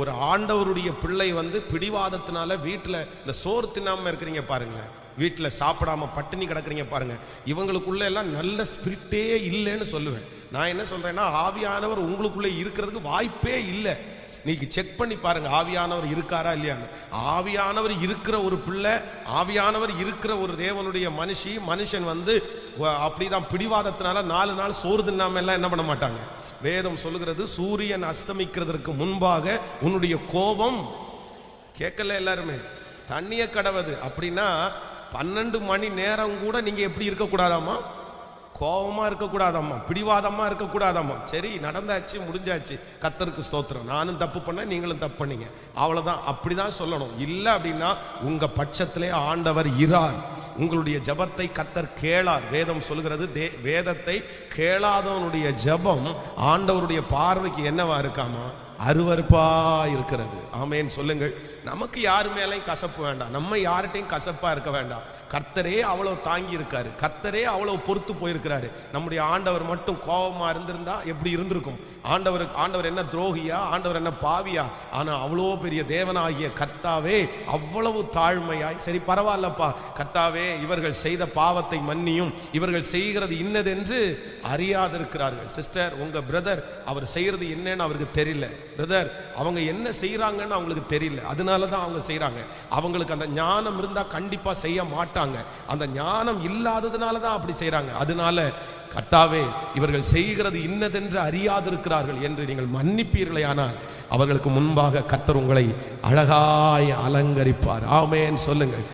ஒரு ஆண்டவருடைய பிள்ளை வந்து பிடிவாதத்தினால வீட்டில் இந்த சோறு தின்னாமல் இருக்கிறீங்க பாருங்க வீட்டில் சாப்பிடாம பட்டினி கிடக்குறீங்க பாருங்க. இவங்களுக்குள்ள எல்லாம் நல்ல ஸ்பிரிட்டே இல்லைன்னு சொல்லுவேன். நான் என்ன சொல்றேன்னா ஆவியானவர் உங்களுக்குள்ளே இருக்கிறதுக்கு வாய்ப்பே இல்லை. நீங்க செக் பண்ணி பாருங்க ஆவியானவர் இருக்காரா இல்லையான்னு. ஆவியானவர் இருக்கிற ஒரு பிள்ளை ஆவியானவர் இருக்கிற ஒரு தேவனுடைய மனுஷி மனுஷன் வந்து அப்படிதான் பிடிவாதத்தினால நாலு நாள் சோறு தின்னாம எல்லாம் என்ன பண்ண மாட்டாங்க. வேதம் சொல்லுகிறது சூரியன் அஸ்தமிக்கிறதற்கு முன்பாக உன்னுடைய கோபம் கேட்கல எல்லாருமே தண்ணியை கடவுது. அப்படின்னா பன்னெண்டு மணி நேரம் கூட நீங்க எப்படி இருக்கக்கூடாதாமா கோபமா இருக்கக்கூடாதாம்மா பிடிவாதமா இருக்கக்கூடாதாம்மா. சரி நடந்தாச்சு முடிஞ்சாச்சு. கத்தருக்கு ஸ்தோத்திரம். நானும் தப்பு பண்ண நீங்களும் தப்பு பண்ணீங்க. அவ்வளவுதான் அப்படிதான் சொல்லணும். இல்லை அப்படின்னா உங்க பட்சத்திலே ஆண்டவர் இறார். உங்களுடைய ஜெபத்தை கத்தர் கேளார். வேதம் சொல்கிறது தே- வேதத்தை கேளாதவனுடைய ஜெபம் ஆண்டவருடைய பார்வைக்கு என்னவா இருக்காமா? அருவருப்பா இருக்கிறது ஆமேன்னு சொல்லுங்கள். நமக்கு யார் மேலேயும் கசப்பு வேண்டாம். நம்ம யார்கிட்டையும் கசப்பா இருக்க வேண்டாம். கர்த்தரே அவ்வளவு தாங்கி இருக்காரு கர்த்தரே அவ்வளவு பொறுத்து போயிருக்கிறாரு. நம்முடைய ஆண்டவர் மட்டும் கோபமா இருந்திருந்தா எப்படி இருந்திருக்கும்? ஆண்டவருக்கு ஆண்டவர் என்ன துரோகியா? ஆண்டவர் என்ன பாவியா? ஆனா அவ்வளோ பெரிய தேவனாகிய கர்த்தாவே அவ்வளவு தாழ்மையாய் சரி பரவாயில்லப்பா. கர்த்தாவே இவர்கள் செய்த பாவத்தை மன்னியும். இவர்கள் செய்கிறது இன்னதென்று அறியாதிருக்கிறார்கள். சிஸ்டர் உங்க பிரதர் அவர் செய்யறது என்னன்னு அவருக்கு தெரியல. பிரதர் அவங்க என்ன செய்கிறாங்கன்னு அவங்களுக்கு தெரியல. அதனால தான் அவங்க செய்கிறாங்க அவங்களுக்கு அந்த ஞானம் இருந்தால் கண்டிப்பாக செய்ய மாட்டாங்க. அந்த ஞானம் இல்லாததுனால தான் அப்படி செய்றாங்க. அதனால கட்டாவே இவர்கள் செய்கிறது இன்னதென்று அறியாதிருக்கிறார்கள் என்று நீங்கள் மன்னிப்பீர்களே ஆனால் அவர்களுக்கு முன்பாக கர்த்தர் உங்களை அழகாய் அலங்கரிப்பார். ஆமேன்னு சொல்லுங்கள்.